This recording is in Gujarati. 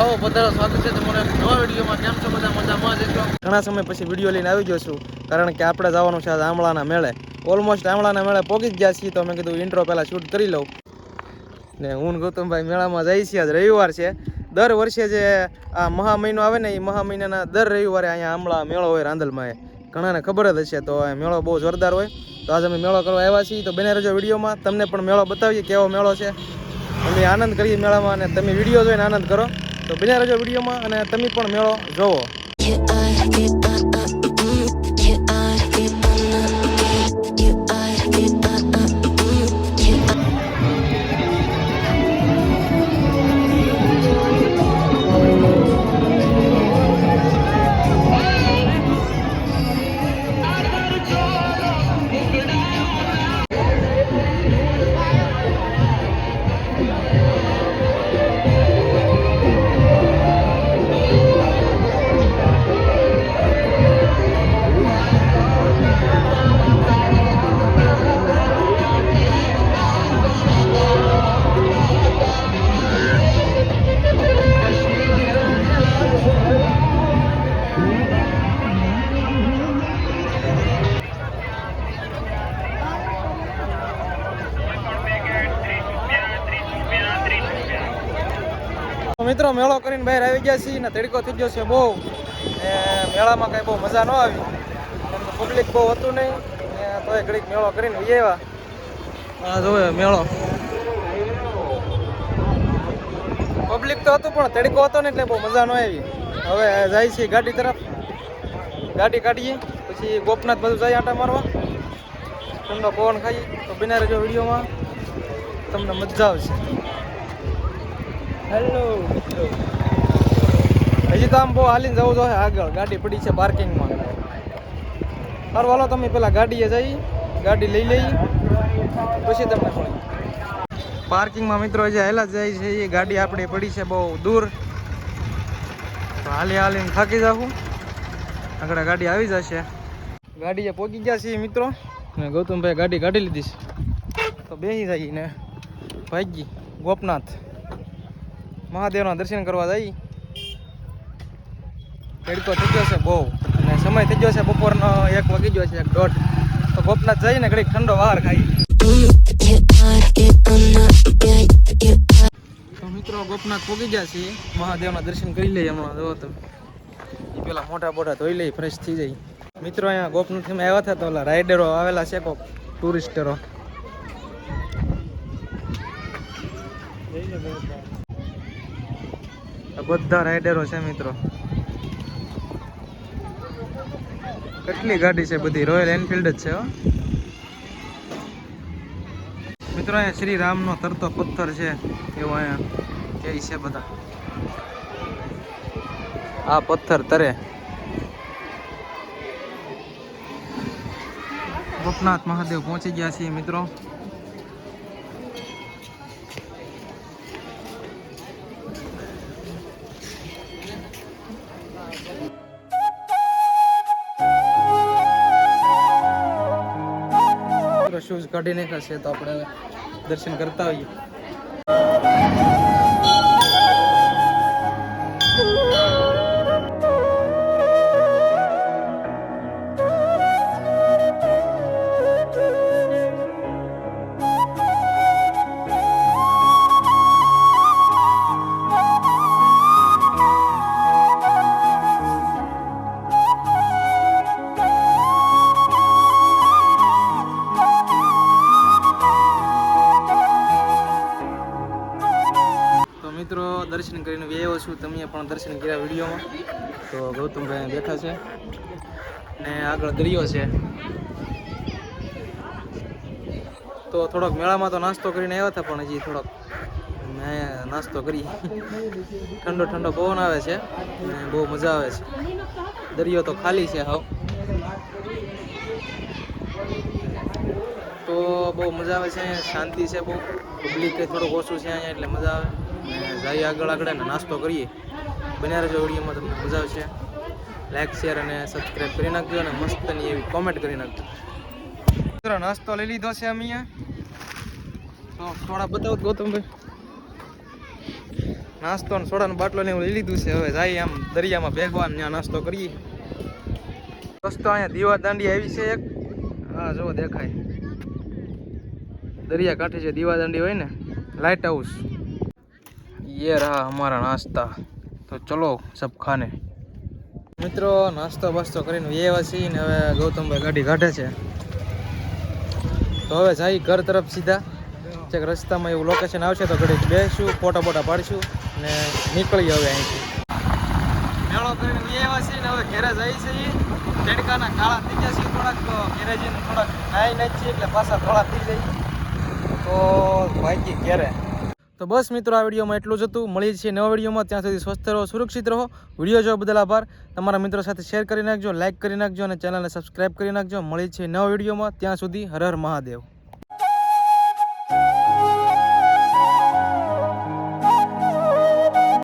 આવો પધારો સ્વાગત છે. તમને નવા વિડીયોમાં કેમ છો? બધા મજામાં જ ઘણા સમય પછી વીડિયો લઈને આવી ગયો છું, કારણ કે આપણે જવાનું છે આમળાના મેળે. ઓલમોસ્ટ આમળાના મેળે પહોંચી ગયા છીએ, તો મેં કીધું ઇન્ટ્રો પહેલાં શૂટ કરી લઉં. ને હું ગૌતમભાઈ મેળામાં જઈ છીએ, આજ રવિવાર છે. દર વર્ષે જે આ મહા મહિનો આવે ને, એ મહા મહિનાના દર રવિવારે અહીંયા આમળા મેળો હોય રાંદલમાં એ. ઘણાને ખબર જ હશે, તો મેળો બહુ જોરદાર હોય. તો આજે અમે મેળો કરવા આવ્યા છીએ, તો બને રહેજો વિડીયોમાં. તમને પણ મેળો બતાવીએ કેવો મેળો છે. અમે આનંદ કરીએ મેળામાં અને તમે વીડિયો જોઈને આનંદ કરો. તો બને રહેજો વિડીયોમાં અને તમે પણ મેળો જોવો. મિત્રો, મેળો કરીને બહાર આવી ગયા છીએ ને તડકો થઈ ગયો છે બહુ. ને મેળામાં કાંઈ બહુ મજા ન આવી. કેમ કે પબ્લિક બહુ હતું નહીં. તો એ ઘડીક મેળો કરીને વી આવ્યા. આ જોવે મેળો. પબ્લિક તો હતું પણ તડકો હતો ને એટલે બહુ મજા ન આવી. હવે જાય છીએ ગાડી તરફ. ગાડી કાઢીએ. પછી ગોપનાથ બધું જાય આટા મારવા. ઠંડો પવન ખાઈએ. તો બિના રહેજો વિડીયોમાં તમને મજા આવશે. હેલો મિત્રો. હજી તો આમ બહુ હાલીને જવું જોઈએ આગળ. ગાડી પડી છે પાર્કિંગમાં સારું હાલો, તમે પેલા ગાડીએ જઈ, ગાડી લઈ લઈ, પછી તમને પાર્કિંગમાં મિત્રો જે હેલા જાય છે. એ ગાડી આપણી પડી છે બહુ દૂર. હાલી હાલીને થાકી જાવું આગળ ગાડી આવી જશે. ગાડીએ પહોંચી ગયા છીએ મિત્રો. ને ગૌતમભાઈ ગાડી કાઢી લીધી છે. તો બેસી જઈએ ને ભાગી ગોપનાથ. મહાદેવના દર્શન કરવા જઈ તડકો થઈ ગયો છે બહુ. અને સમય થઈ ગયો છે બપોરનો એક વાગી ગયો છે એક દોઢ. તો ગોપનાથ જઈને ઘડીક ઠંડો બહાર ખાઈ. તો મિત્રો ગોપનાથ પોગી ગયા છીએ. મહાદેવના દર્શન કરી લઈએ હમણાં. જો તમે પેલા મોટા મોટા ધોઈ લઈ ફ્રેશ થઈ જાય. મિત્રો અહીંયા ગોપનાથમાં આવ્યા હતા તો ઓલા રાઇડરો આવેલા છે કોક ટુરિસ્ટરો બધા રાઈડરો છે મિત્રો. કેટલી ગાડી છે બધી? રોયલ એનફિલ્ડ જ છે મિત્રો, અહીંયા શ્રી રામનો તરતો પથ્થર છે. એવો અહીંયા કે છે બધા. આ પથ્થર તરે. ગોપનાથ મહાદેવ પહોંચી ગયા છીએ મિત્રો. શૂઝ કાઢી નાખ્યા તો આપણે દર્શન કરતા હોઈએ દર્શન કરીને વ્યવો છું. તમે પણ દર્શન કર્યા વિડીયોમાં. તો ગૌતમભાઈ બેઠા છે. ને આગળ દરિયો છે. તો થોડોક મેળામાં તો નાસ્તો કરીને આવ્યા હતા, પણ હજી થોડોક મેં નાસ્તો કરી. ઠંડો ઠંડો પવન આવે છે. ને બહુ મજા આવે છે. દરિયો તો ખાલી છે હાવ. તો બહુ મજા આવે છે. શાંતિ છે બહુ. પબ્લિક થોડુંક ઓછું છે અહીંયા, એટલે મજા આવે. જઈએ આગળ આગળ અને નાસ્તો કરીએ. બન્યા રહેજો વિડીયોમાં, તમને મજા આવશે. લાઈક શેર અને સબસ્ક્રાઈબ કરી નાખજો અને મસ્તની એવી કોમેન્ટ કરી નાખજો. નાસ્તો લઈ લીધો છે અમે અહીંયા. થોડા બતાવો ગૌતમભાઈ. નાસ્તો ને સોડાનો બાટલો ને એવું લઈ લીધું છે. હવે જાય આમ દરિયામાં ભેગવા ત્યાં નાસ્તો કરીએ. રસ્તો અહીંયા દીવા દાંડી આવી છે એક. હા જો દેખાય. દરિયા કાંઠે છે દીવા દાંડી હોય ને લાઇટ હાઉસ ये रहा हमारा नाश्ता तो चलो सब खाने મિત્રો નાસ્તો બાસ્તો કરીને વ્યવા છીએ ને હવે ગૌતમભાઈ ગાડી કાઢે છે તો હવે જાય ઘર તરફ સીધા ચેક રસ્તામાં એવું લોકેશન આવશે તો ઘડીક બેસશું ફોટા ફોટા પાડીશું ને નીકળી હવે અહીંથી મેળો કરીને વ્યવા છીએ ને હવે ઘેરે જાય છે તેડકાના કાળા થઈ ગયા છે થોડાક તો ઘેરે જઈને થોડાક નાઈ નાઈ છીએ એટલે પાછા થોડા થઈ જાય તો ભાઈ ઘેરે તો બસ મિત્રો, આ વિડીયોમાં એટલું જ હતું. મળીએ છીએ નવા વિડીયોમાં. ત્યાં સુધી સ્વસ્થ રહો, સુરક્ષિત રહો. વીડિયો જોવા બદલ આભાર. તમારા મિત્રો સાથે શેર કરી નાખજો લાઇક કરી નાખજો અને ચેનલને સબસ્ક્રાઇબ કરી નાખજો. મળીએ છીએ નવા વિડીયોમાં. ત્યાં સુધી હર હર મહાદેવ.